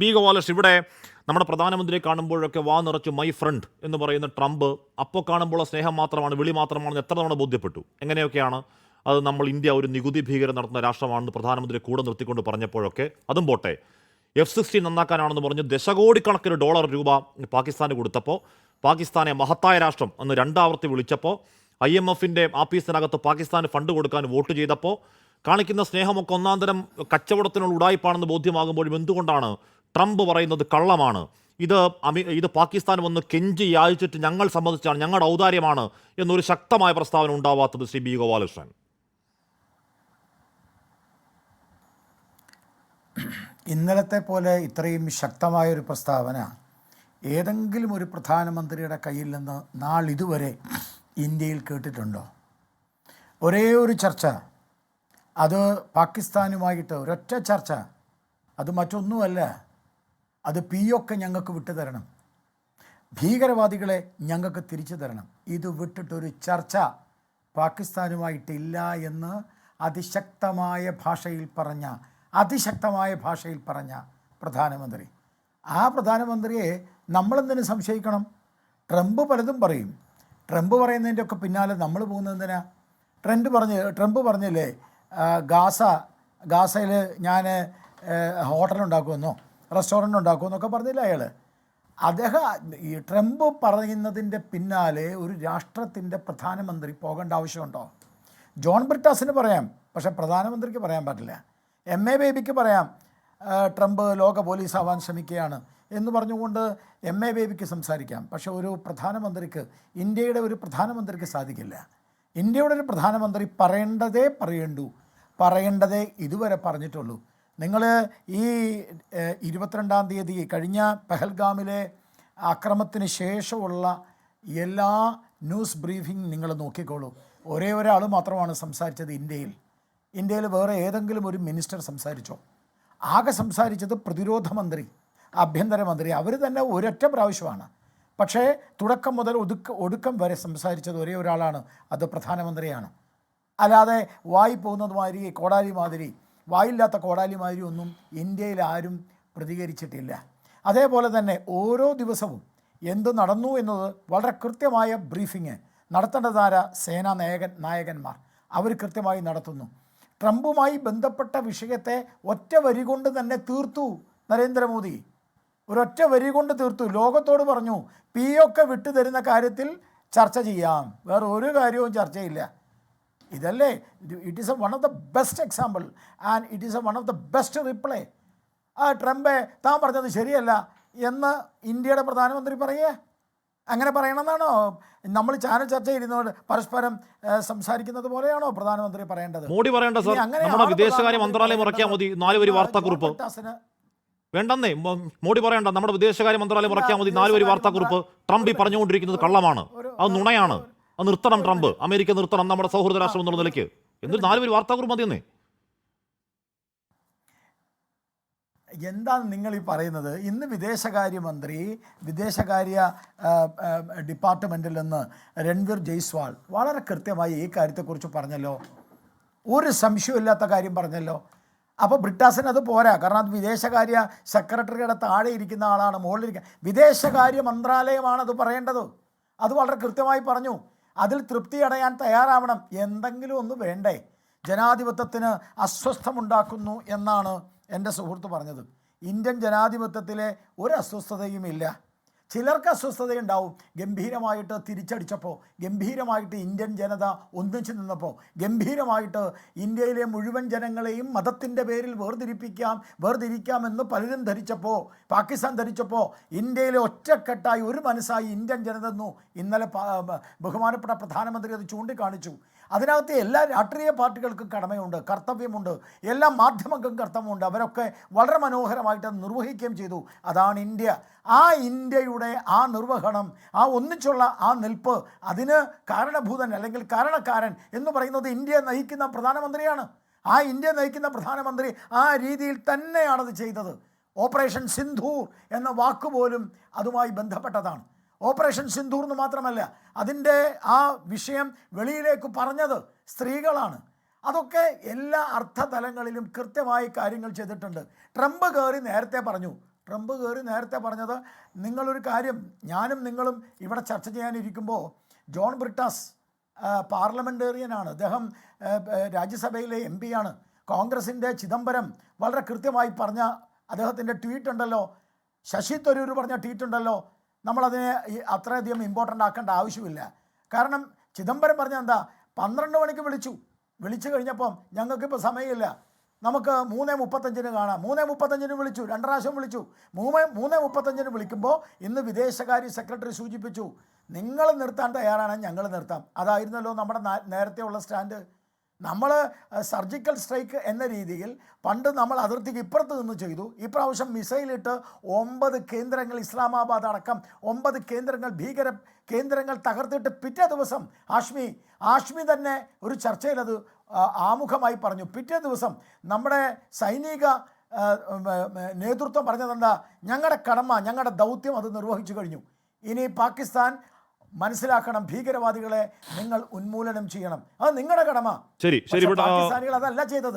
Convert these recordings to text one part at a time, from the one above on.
B Gopalakrishnan ഇവിടെ നമ്മുടെ പ്രധാനമന്ത്രിയെ കാണുമ്പോഴൊക്കെ വാ നിറച്ച് മൈ ഫ്രണ്ട് എന്ന് പറയുന്ന ട്രംപ് അപ്പോൾ കാണുമ്പോൾ സ്നേഹം മാത്രമാണ് വിളി മാത്രമാണെന്ന് എത്ര തവണ ബോധ്യപ്പെട്ടു. എങ്ങനെയൊക്കെയാണ് അത് നമ്മൾ ഇന്ത്യ ഒരു നികുതി ഭീകരം നടത്തുന്ന രാഷ്ട്രമാണെന്ന് പ്രധാനമന്ത്രി കൂടെ നിർത്തിക്കൊണ്ട് പറഞ്ഞപ്പോഴൊക്കെ? അതും പോട്ടെ. എഫ് സിക്സ്റ്റീൻ നന്നാക്കാനാണെന്ന് പറഞ്ഞ് ദശകോടിക്കണക്കിന് ഡോളർ രൂപ പാകിസ്ഥാന് കൊടുത്തപ്പോൾ പാകിസ്ഥാനെ മഹത്തായ രാഷ്ട്രം എന്ന് രണ്ടാവർത്തി വിളിച്ചപ്പോൾ ഐ എം എഫിന്റെ ആഫീസിനകത്ത് പാകിസ്ഥാന് ഫണ്ട് കൊടുക്കാൻ വോട്ട് ചെയ്തപ്പോൾ കാണിക്കുന്ന സ്നേഹമൊക്കെ ഒന്നാം തരം കച്ചവടത്തിനുള്ള ഉടായ്പാണെന്ന് ബോധ്യമാകുമ്പോഴും എന്തുകൊണ്ടാണ് ട്രംപ് പറയുന്നത് കള്ളമാണ്. ഇത് അമി ഇത് പാകിസ്ഥാൻ വന്ന് കെഞ്ചി യാചിച്ചിട്ട് ഞങ്ങൾ സമ്മതിച്ചാണ് ഞങ്ങളുടെ ഔദാര്യമാണ് എന്നൊരു ശക്തമായ പ്രസ്താവന ഉണ്ടാവാത്തത് ശ്രീ ബി ഗോപാലകൃഷ്ണൻ. ഇന്നലത്തെ പോലെ ഇത്രയും ശക്തമായ ഒരു പ്രസ്താവന ഏതെങ്കിലും ഒരു പ്രധാനമന്ത്രിയുടെ കയ്യിൽ നിന്ന് നാളിതുവരെ ഇന്ത്യയിൽ കേട്ടിട്ടുണ്ടോ? ഒരേ ഒരു ചർച്ച. അത് പാകിസ്ഥാനുമായിട്ട് ഒരൊറ്റ ചർച്ച. അത് മറ്റൊന്നുമല്ല. അത് പിയൊക്കെ ഞങ്ങൾക്ക് വിട്ടുതരണം. ഭീകരവാദികളെ ഞങ്ങൾക്ക് തിരിച്ചു തരണം ഇത് വിട്ടിട്ടൊരു ചർച്ച പാകിസ്ഥാനുമായിട്ടില്ല എന്ന് അതിശക്തമായ ഭാഷയിൽ പറഞ്ഞ അതിശക്തമായ ഭാഷയിൽ പറഞ്ഞ പ്രധാനമന്ത്രി. ആ പ്രധാനമന്ത്രിയെ നമ്മളെന്തിനു സംശയിക്കണം? ട്രംപ് പലതും പറയും. ട്രംപ് പറയുന്നതിന്റെയൊക്കെ പിന്നാലെ നമ്മൾ പോകുന്നതിനാ ട്രംപ് പറഞ്ഞ് ട്രംപ് പറഞ്ഞില്ലേ ഗാസ ഗാസയിൽ ഞാൻ ഹോട്ടൽ ഉണ്ടാക്കുമെന്നോ ഉണ്ടാക്കും എന്നൊക്കെ പറഞ്ഞില്ല അയാൾ അദ്ദേഹം ഈ ട്രംപ് പറയുന്നതിന്റെ പിന്നാലെ ഒരു രാഷ്ട്രത്തിന്റെ പ്രധാനമന്ത്രി പോകേണ്ട ആവശ്യമുണ്ടോ? ജോൺ ബ്രിട്ടാസിന് പറയാം പക്ഷേ പ്രധാനമന്ത്രിക്ക് പറയാൻ പറ്റില്ല. എം എ ബേബിക്ക് പറയാം ട്രംപ് ലോക പോലീസ് ആവാൻ ശ്രമിക്കുകയാണ് എന്ന് പറഞ്ഞുകൊണ്ട് എം എ ബേബിക്ക് സംസാരിക്കാം. പക്ഷേ ഒരു പ്രധാനമന്ത്രിക്ക് ഇന്ത്യയുടെ ഒരു പ്രധാനമന്ത്രിക്ക് സാധിക്കില്ല. ഇന്ത്യയുടെ ഒരു പ്രധാനമന്ത്രി പറയേണ്ടതേ പറയേണ്ടൂ. പറയേണ്ടതേ ഇതുവരെ പറഞ്ഞിട്ടുള്ളൂ. നിങ്ങൾ ഈ ഇരുപത്തിരണ്ടാം തീയതി കഴിഞ്ഞ പെഹൽഗാമിലെ അക്രമത്തിന് ശേഷമുള്ള എല്ലാ ന്യൂസ് ബ്രീഫിംഗ് നിങ്ങൾ നോക്കിക്കോളൂ. ഒരേ ഒരാൾ മാത്രമാണ് സംസാരിച്ചത് ഇന്ത്യയിൽ. ഇന്ത്യയിൽ വേറെ ഏതെങ്കിലും ഒരു മിനിസ്റ്റർ സംസാരിച്ചോ? ആകെ സംസാരിച്ചത് പ്രതിരോധ മന്ത്രി ആഭ്യന്തരമന്ത്രി അവർ തന്നെ ഒരൊറ്റ പ്രാവശ്യമാണ്. പക്ഷേ തുടക്കം മുതൽ ഒതുക്ക ഒടുക്കം വരെ സംസാരിച്ചത് ഒരേ ഒരാളാണ്. അത് പ്രധാനമന്ത്രിയാണ്. അല്ലാതെ വായി പോകുന്നതുമാതിരി കോടാലി മാതിരി വായില്ലാത്ത കോടാലി മാതിരി ഒന്നും ഇന്ത്യയിൽ ആരും പ്രതികരിച്ചിട്ടില്ല. അതേപോലെ തന്നെ ഓരോ ദിവസവും എന്ത് നടന്നു എന്നത് വളരെ കൃത്യമായ ബ്രീഫിങ് നടത്തേണ്ടതാര സേനാ നായകൻ നായകന്മാർ. അവർ കൃത്യമായി നടത്തുന്നു. ട്രംപുമായി ബന്ധപ്പെട്ട വിഷയത്തെ ഒറ്റ വരി കൊണ്ട് തന്നെ തീർത്തു നരേന്ദ്രമോദി. ഒരൊറ്റ വരി കൊണ്ട് തീർത്തു. ലോകത്തോട് പറഞ്ഞു പി ഒക്കെ വിട്ടുതരുന്ന കാര്യത്തിൽ ചർച്ച ചെയ്യാം. വേറെ ഒരു കാര്യവും ചർച്ചയില്ല. ഇതല്ലേ? It is a one of the best example and it is a one of the best reply ആ ട്രംപെ താൻ പറഞ്ഞത് ശരിയല്ല എന്ന് ഇന്ത്യയുടെ പ്രധാനമന്ത്രി പറയേ. അങ്ങനെ പറയണമെന്നാണോ? നമ്മൾ ചാനൽ ചർച്ച ചെയ്യുന്നവർ പരസ്പരം സംസാരിക്കുന്നത് പോലെയാണോ പ്രധാനമന്ത്രി പറയേണ്ടത്? മോഡി പറയേണ്ട സർ നമ്മുടെ വിദേശകാര്യ മന്ത്രാലയം ഇറക്കിയാൽ മതി. നാല് വരി വാർത്താക്കുറിപ്പ്. വേണ്ടെന്നേ മോഡി പറയണ്ട നമ്മുടെ വിദേശകാര്യ മന്ത്രാലയം ഇറക്കിയാൽ മതി. നാല് വരി വാർത്താക്കുറിപ്പ് ട്രംപ് ഈ പറഞ്ഞുകൊണ്ടിരിക്കുന്നത് കള്ളമാണ്. അത് നുണയാണ്. അത് നിർത്തണം ട്രംപ്. അമേരിക്ക നിർത്തണം നമ്മുടെ സൗഹൃദ രാഷ്ട്രം എന്നുള്ള നിലയ്ക്ക്. എന്നിട്ട് നാലുപേര് വാർത്താക്കുറിപ്പ് മതിയെന്നേ എന്താണ് നിങ്ങൾ ഈ പറയുന്നത്? ഇന്ന് വിദേശകാര്യമന്ത്രി വിദേശകാര്യ ഡിപ്പാർട്ട്മെന്റിൽ നിന്ന് രൺവീർ ജയ്സ്വാൾ വളരെ കൃത്യമായി ഈ കാര്യത്തെക്കുറിച്ച് പറഞ്ഞല്ലോ. ഒരു സംശയമില്ലാത്ത കാര്യം പറഞ്ഞല്ലോ. അപ്പോൾ ബ്രിട്ടാസിന് അത് പോരാ. കാരണം അത് വിദേശകാര്യ സെക്രട്ടറിയുടെ താഴെ ഇരിക്കുന്ന ആളാണ് മുകളിലിരിക്കുക വിദേശകാര്യ മന്ത്രാലയമാണ് അത് പറയേണ്ടത്. അത് വളരെ കൃത്യമായി പറഞ്ഞു. അതിൽ തൃപ്തി അടയാൻ തയ്യാറാവണം. എന്തെങ്കിലും ഒന്ന് വേണ്ടേ? ജനാധിപത്യത്തിന് അസ്വസ്ഥമുണ്ടാക്കുന്നു എന്നാണ് എന്റെ സുഹൃത്ത് പറഞ്ഞത്. ഇന്ത്യൻ ജനാധിപത്യത്തിലെ ഒരു അസ്വസ്ഥതയും ഇല്ല ചിലർക്ക് അസ്വസ്ഥതയുണ്ടാവും. ഗംഭീരമായിട്ട് തിരിച്ചടിച്ചപ്പോൾ ഗംഭീരമായിട്ട് ഇന്ത്യൻ ജനത ഒന്നിച്ചു നിന്നപ്പോൾ ഗംഭീരമായിട്ട് ഇന്ത്യയിലെ മുഴുവൻ ജനങ്ങളെയും മതത്തിന്റെ പേരിൽ വേർതിരിപ്പിക്കാം വേർതിരിക്കാമെന്ന് പലരും ധരിച്ചപ്പോൾ പാകിസ്ഥാൻ ധരിച്ചപ്പോൾ ഇന്ത്യയിലെ ഒറ്റക്കെട്ടായി ഒരു മനസ്സായി ഇന്ത്യൻ ജനത എന്നു ഇന്നലെ ബഹുമാനപ്പെട്ട പ്രധാനമന്ത്രി അത് ചൂണ്ടിക്കാണിച്ചു. അതിനകത്ത് എല്ലാ രാഷ്ട്രീയ പാർട്ടികൾക്കും കടമയുണ്ട് കർത്തവ്യമുണ്ട് എല്ലാ മാധ്യമങ്ങൾക്കും കർത്തവ്യമുണ്ട്. അവരൊക്കെ വളരെ മനോഹരമായിട്ട് നിർവഹിക്കുകയും ചെയ്തു. അതാണ് ഇന്ത്യ. ആ ഇന്ത്യയുടെ ആ നിർവഹണം ആ ഒന്നിച്ചുള്ള ആ നിൽപ്പ് അതിന് കാരണഭൂതൻ അല്ലെങ്കിൽ കാരണക്കാരൻ എന്ന് പറയുന്നത് ഇന്ത്യ നയിക്കുന്ന പ്രധാനമന്ത്രിയാണ്. ആ ഇന്ത്യ നയിക്കുന്ന പ്രധാനമന്ത്രി ആ രീതിയിൽ തന്നെയാണത് ചെയ്തത്. ഓപ്പറേഷൻ സിന്ധൂർ എന്ന വാക്കുപോലും അതുമായി ബന്ധപ്പെട്ടതാണ്. ഓപ്പറേഷൻ സിന്ധൂർ എന്ന് മാത്രമല്ല അതിന്റെ ആ വിഷയം വെളിയിലേക്ക് പറഞ്ഞത് സ്ത്രീകളാണ്. അതൊക്കെ എല്ലാ അർത്ഥതലങ്ങളിലും കൃത്യമായി കാര്യങ്ങൾ ചെയ്തിട്ടുണ്ട്. ട്രംപ് കയറി നേരത്തെ പറഞ്ഞു ട്രംപ് കയറി നേരത്തെ പറഞ്ഞത് നിങ്ങളൊരു കാര്യം ഞാനും നിങ്ങളും ഇവിടെ ചർച്ച ചെയ്യാനിരിക്കുമ്പോൾ ജോൺ ബ്രിട്ടാസ് പാർലമെന്റേറിയനാണ് അദ്ദേഹം രാജ്യസഭയിലെ എം പിയാണ് കോൺഗ്രസിന്റെ ചിദംബരം വളരെ കൃത്യമായി പറഞ്ഞ അദ്ദേഹത്തിന്റെ ട്വീറ്റ് ഉണ്ടല്ലോ. ശശി തരൂർ പറഞ്ഞ ട്വീറ്റ് ഉണ്ടല്ലോ. നമ്മളതിനെ അത്രയധികം ഇമ്പോർട്ടന്റ് ആക്കേണ്ട ആവശ്യമില്ല. കാരണം ചിദംബരം പറഞ്ഞ എന്താ? പന്ത്രണ്ട് മണിക്ക് വിളിച്ചു. വിളിച്ചു കഴിഞ്ഞപ്പം ഞങ്ങൾക്കിപ്പോൾ സമയമില്ല. നമുക്ക് മൂന്ന് മുപ്പത്തഞ്ചിന് കാണാം. മൂന്ന് മുപ്പത്തഞ്ചിന് വിളിച്ചു. രണ്ട് പ്രാവശ്യം വിളിച്ചു. മൂന്ന് മൂന്ന് മുപ്പത്തഞ്ചിന് വിളിക്കുമ്പോൾ ഇന്ന് വിദേശകാര്യ സെക്രട്ടറി സൂചിപ്പിച്ചു നിങ്ങൾ നിർത്താൻ തയ്യാറാണ് ഞങ്ങൾ നിർത്താം. അതായിരുന്നല്ലോ നമ്മുടെ നേരത്തെ നേരത്തെയുള്ള സ്റ്റാൻഡ്. നമ്മൾ സർജിക്കൽ സ്ട്രൈക്ക് എന്ന രീതിയിൽ പണ്ട് നമ്മൾ അതിർത്തിക്ക് ഇപ്പുറത്ത് നിന്ന് ചെയ്തു. ഇപ്രാവശ്യം മിസൈലിട്ട് ഒമ്പത് കേന്ദ്രങ്ങൾ ഇസ്ലാമാബാദ് അടക്കം ഒമ്പത് കേന്ദ്രങ്ങൾ ഭീകര കേന്ദ്രങ്ങൾ തകർത്തിട്ട് പിറ്റേ ദിവസം ആഷ്മി ആഷ്മി തന്നെ ഒരു ആ, ആമുഖമായി പറഞ്ഞു. പിറ്റേ ദിവസം നമ്മുടെ സൈനിക നേതൃത്വം പറഞ്ഞതെന്താ? ഞങ്ങളുടെ കടമ ഞങ്ങളുടെ ദൗത്യം അത് നിർവഹിച്ചു കഴിഞ്ഞു. ഇനി പാകിസ്ഥാൻ മനസ്സിലാക്കണം ഭീകരവാദികളെ നിങ്ങൾ ഉന്മൂലനം ചെയ്യണം. അത് നിങ്ങളുടെ കടമ. ശരി ശരി പാകിസ്ഥാനികൾ അതല്ല ചെയ്തത്.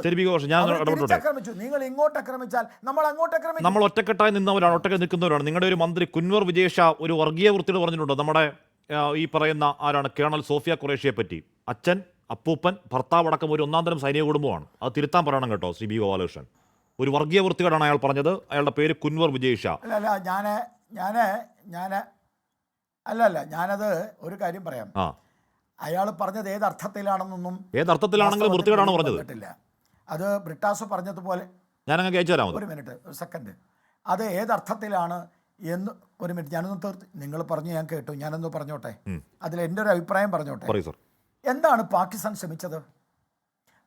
തിരിച്ചാക്രമിച്ചു. നിങ്ങൾ ഇങ്ങോട്ട് ആക്രമിച്ചാൽ നമ്മൾ അങ്ങോട്ട് ആക്രമിക്കും. നമ്മൾ ഒറ്റക്കെട്ടായി നിന്നവരാണ് ഒറ്റക്കെ നിൽക്കുന്നവരാണ്. നിങ്ങളുടെ ഒരു മന്ത്രി കുൻവർ വിജേഷ ഒരു വർഗീയ വൃത്തിയോട് പറഞ്ഞിട്ടുണ്ട്. നമ്മുടെ ഈ പറയുന്ന ആരാണ്? കേണൽ സോഫിയ കുറേഷ്യയെ പറ്റി അച്ഛൻ അപ്പൂപ്പൻ ഭർത്താവ് അടക്കം ഒരു ഒന്നാം തരം സൈനിക കുടുംബമാണ്. അത് തിരുത്താൻ പറയണം കേട്ടോ ശ്രീ ബി ഗോപാലകൃഷ്ണൻ. ഒരു വർഗീയ വൃത്തികേടാണ് അയാൾ പറഞ്ഞത്. അയാളുടെ പേര് കുൻവർ വിജയ് ഷാ. അല്ല അല്ല ഞാൻ ഞാൻ ഞാൻ അല്ല അല്ല ഞാനത് ഒരു കാര്യം പറയാം. ആ. അയാൾ പറഞ്ഞത് ഏത് അർത്ഥത്തിലാണെന്നൊന്നും ഏത് അർത്ഥത്തിലാണെങ്കിലും വൃത്തികേടാണ് പറഞ്ഞത്. കേട്ടില്ല. അത് ബ്രിട്ടാസ് പറഞ്ഞതുപോലെ ഞാൻ അങ്ങ് അയച്ചു ഒരു മിനിറ്റ് ഒരു സെക്കൻഡ്. അത് ഏത് അർത്ഥത്തിലാണ് എന്ന് ഒരു മിനിറ്റ് ഞാനൊന്ന് തീർത്ത് നിങ്ങൾ പറഞ്ഞു ഞാൻ കേട്ടു ഞാനൊന്ന് പറഞ്ഞോട്ടെ? അതിൽ എന്റെ ഒരു അഭിപ്രായം പറഞ്ഞോട്ടെ? സർ. എന്താണ് പാകിസ്ഥാൻ ശ്രമിച്ചത്?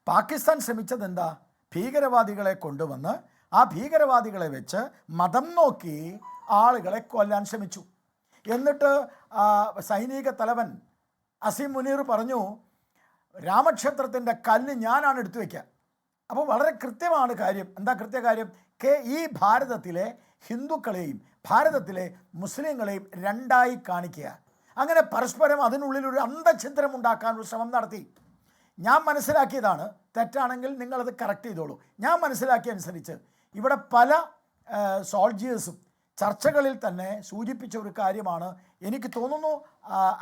പാകിസ്ഥാൻ ശ്രമിച്ചത് എന്താ? ഭീകരവാദികളെ കൊണ്ടുവന്ന് ആ ഭീകരവാദികളെ വെച്ച് മതം നോക്കി ആളുകളെ കൊല്ലാൻ ശ്രമിച്ചു. എന്നിട്ട് സൈനിക തലവൻ അസീം മുനീർ പറഞ്ഞു രാമക്ഷേത്രത്തിന്റെ കല്ല് ഞാനാണ് എടുത്തു വയ്ക്കുക. അപ്പോൾ വളരെ കൃത്യമാണ് കാര്യം. എന്താ കൃത്യകാര്യം കെ ഈ ഭാരതത്തിലെ ഹിന്ദുക്കളെയും ഭാരതത്തിലെ മുസ്ലിങ്ങളെയും രണ്ടായി കാണിക്കുക. അങ്ങനെ പരസ്പരം അതിനുള്ളിൽ ഒരു ഉണ്ടാക്കാൻ ഒരു ശ്രമം നടത്തി. ഞാൻ മനസ്സിലാക്കിയതാണ് തെറ്റാണെങ്കിൽ നിങ്ങളത് കറക്റ്റ് ചെയ്തോളൂ. ഞാൻ മനസ്സിലാക്കിയ അനുസരിച്ച് ഇവിടെ പല സോൾജിയേഴ്സും ചർച്ചകളിൽ തന്നെ സൂചിപ്പിച്ച ഒരു കാര്യമാണ്. എനിക്ക് തോന്നുന്നു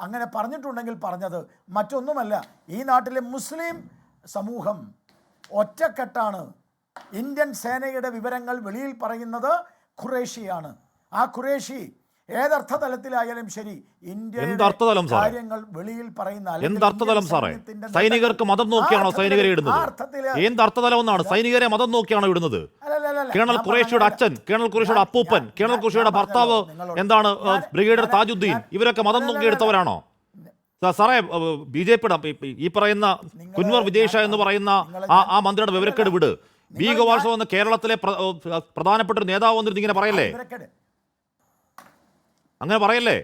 അങ്ങനെ പറഞ്ഞിട്ടുണ്ടെങ്കിൽ പറഞ്ഞത് മറ്റൊന്നുമല്ല. ഈ നാട്ടിലെ മുസ്ലിം സമൂഹം ഒറ്റക്കെട്ടാണ്. ഇന്ത്യൻ സേനയുടെ വിവരങ്ങൾ വെളിയിൽ പറയുന്നത് ഖുറേഷിയാണ്. ആ ഖുറേഷി ഏതർത്ഥ തലത്തിലായാലും ശരി ഇന്ത്യ? കാര്യങ്ങൾ വെളിയിൽ പറയുന്ന സാറേ? സൈനികർക്ക് മതം നോക്കിയാണോ സൈനികരെ ഇടുന്നത്? അർത്ഥത്തിൽ എന്ത് അർത്ഥതലം എന്നാണ് സൈനികരെ മതം നോക്കിയാണോ ഇടുന്നത്? കേണൽ കുറേഷിയുടെ. അച്ഛൻ കേണൽ കുറേഷിയുടെ അപ്പൂപ്പൻ കേണൽ കുറേഷിയുടെ ഭർത്താവ് എന്താണ് ബ്രിഗേഡർ ബ്രിഗേഡിയർ താജുദ്ദീൻ? ഇവരൊക്കെ മതം നോക്കി. എടുത്തവരാണോ സാറേ ബി ജെ പിയുടെ ഈ പറയുന്ന കുൻവർ വിജയ് എന്ന് പറയുന്ന ആ ആ മന്ത്രിയുടെ വിവരക്കേട് വിട്. ബി ഗോപാൽസ്വാമി കേരളത്തിലെ പ്രധാനപ്പെട്ട ഒരു നേതാവ് വന്നിട്ട് ഇങ്ങനെ പറയല്ലേ? അങ്ങനെ പറയല്ലേ?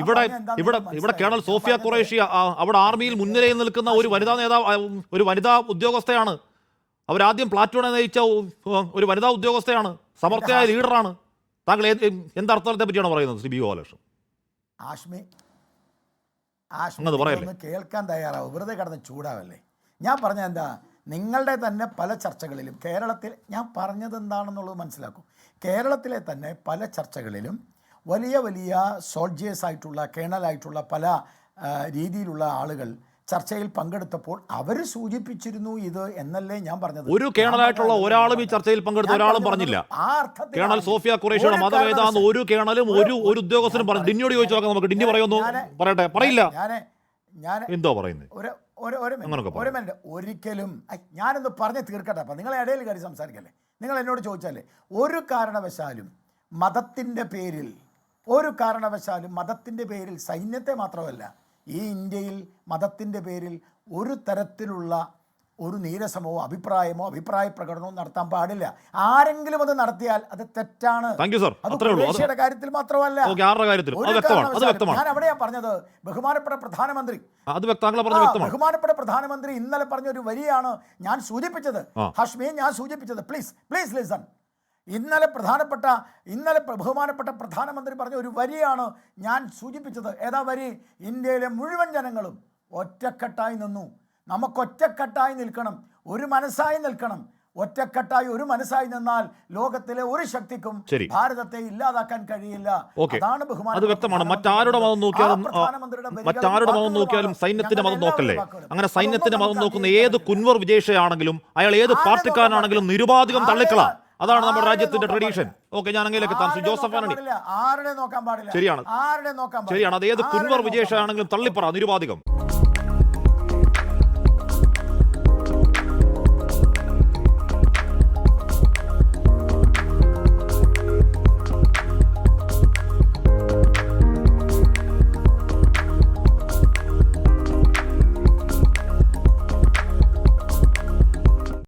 ഇവിടെ ഇവിടെ ഇവിടെ കേണൽ സോഫിയ കുറേഷ്യ അവിടെ ആർമിയിൽ മുൻനിരയിൽ നിൽക്കുന്ന ഒരു വനിതാ നേതാവ് ഒരു വനിതാ ഉദ്യോഗസ്ഥയാണ്. അവരാദ്യം പ്ലാറ്റൂണെ നയിച്ച ഒരു വനിതാ ഉദ്യോഗസ്ഥയാണ്. സമർത്ഥയായ ലീഡറാണ്. താങ്കൾ എന്തർത്ഥത്തെ പറ്റിയാണ് പറയുന്നത് ശ്രീ ബി ഗോപാലകൃഷ്ണൻ ആഷ്മി ആഷ്മി പറയല്ലേ. കേൾക്കാൻ തയ്യാറാവും. വെറുതെ കിടന്ന് ചൂടാവല്ലേ? ഞാൻ പറഞ്ഞ എന്താ? നിങ്ങളുടെ തന്നെ പല ചർച്ചകളിലും കേരളത്തിൽ ഞാൻ പറഞ്ഞത് എന്താണെന്നുള്ളത് മനസ്സിലാക്കും. കേരളത്തിലെ തന്നെ പല ചർച്ചകളിലും വലിയ വലിയ സോൾജേഴ്സ് ആയിട്ടുള്ള കേണലായിട്ടുള്ള പല രീതിയിലുള്ള ആളുകൾ ചർച്ചയിൽ പങ്കെടുത്തപ്പോൾ അവർ സൂചിപ്പിച്ചിരുന്നു ഇത് എന്നല്ലേ ഞാൻ പറഞ്ഞത്. ഒരു കേണലായിട്ടുള്ള ഒരാളും ഈ ചർച്ചയിൽ പങ്കെടുത്ത ഒരാളും പറഞ്ഞില്ല. കേണൽ സോഫിയ ഖുറേഷിയുടെ ഒരു മതം ഏതാന്ന് കാരണവശാലും- ഒരു കേണലും ഒരു ഒരു ഉദ്യോഗസ്ഥനും പറഞ്ഞു ഡിന്നിയോട് ചോദിച്ചു നോക്കാം നമുക്ക്. ഡിന്നി പറയുന്നു. പറയട്ടെ. പറയില്ല. ഞാൻ എന്തോ പറയുന്നത് ഒരു ഒരു മിനിറ്റ്. ഒരു മിനിറ്റ്. ഒരിക്കലും ഞാനൊന്ന് പറഞ്ഞ് തീർക്കട്ടെ അപ്പം. നിങ്ങളെ ഇടയിൽ കയറി സംസാരിക്കല്ലേ? നിങ്ങൾ എന്നോട് ചോദിച്ചാലേ. ഒരു കാരണവശാലും മതത്തിന്റെ പേരിൽ ഒരു കാരണവശാലും മതത്തിന്റെ പേരിൽ സൈന്യത്തെ മാത്രമല്ല ഈ ഇന്ത്യയിൽ മതത്തിന്റെ പേരിൽ ഒരു തരത്തിലുള്ള ഒരു നീരസമോ അഭിപ്രായമോ അഭിപ്രായ പ്രകടനമോ നടത്താൻ പാടില്ല. ആരെങ്കിലും അത് നടത്തിയാൽ അത് തെറ്റാണ്. അത് കാര്യത്തിൽ മാത്രമല്ല. ഞാൻ അവിടെയാ പറഞ്ഞത്. ബഹുമാനപ്പെട്ട പ്രധാനമന്ത്രി. ബഹുമാനപ്പെട്ട പ്രധാനമന്ത്രി ഇന്നലെ പറഞ്ഞ ഒരു വരിയാണ് ഞാൻ സൂചിപ്പിച്ചത്. ഹഷ്മിയെ ഞാൻ സൂചിപ്പിച്ചത്. പ്ലീസ് പ്ലീസ് ലിസൺ ഇന്നലെ പ്രധാനപ്പെട്ട ഇന്നലെ ബഹുമാനപ്പെട്ട പ്രധാനമന്ത്രി പറഞ്ഞ ഒരു വരിയാണ് ഞാൻ സൂചിപ്പിച്ചത്. ഏതാ വരി? ഇന്ത്യയിലെ മുഴുവൻ ജനങ്ങളും ഒറ്റക്കെട്ടായി നിന്നു. നമുക്കൊറ്റക്കെട്ടായി നിൽക്കണം. ഒരു മനസ്സായി നിൽക്കണം. ഒറ്റക്കെട്ടായി ഒരു മനസ്സായി നിന്നാൽ ലോകത്തിലെ ഒരു ശക്തിക്കും ഭാരതത്തെ ഇല്ലാതാക്കാൻ കഴിയില്ല. അതാണ് ബഹുമാനം അത് വ്യക്തമാണ്. മറ്റാരുടെ മതം നോക്കിയാലും മറ്റാരുടെ മതം നോക്കിയാലും സൈന്യത്തിന്റെ മതം നോക്കല്ലേ? അങ്ങനെ സൈന്യത്തിന്റെ മതം നോക്കുന്ന ഏത് കുൻവർ വിജയഷയാണെങ്കിലും അയാൾ ഏത് പാർട്ടിക്കാരനാണെങ്കിലും നിരുപാധികം? തള്ളിക്കള. അതാണ് നമ്മുടെ രാജ്യത്തിന്റെ ട്രഡീഷൻ ഓക്കെ ഞാൻ അങ്ങനെയൊക്കെ എത്താം ജോസഫ് ആണ് ശരിയാണ്. ശരിയാണ്. അത് ഏത് കുൻവർ വിജേഷാണെങ്കിലും തള്ളിപ്പറ നിരുപാധികം.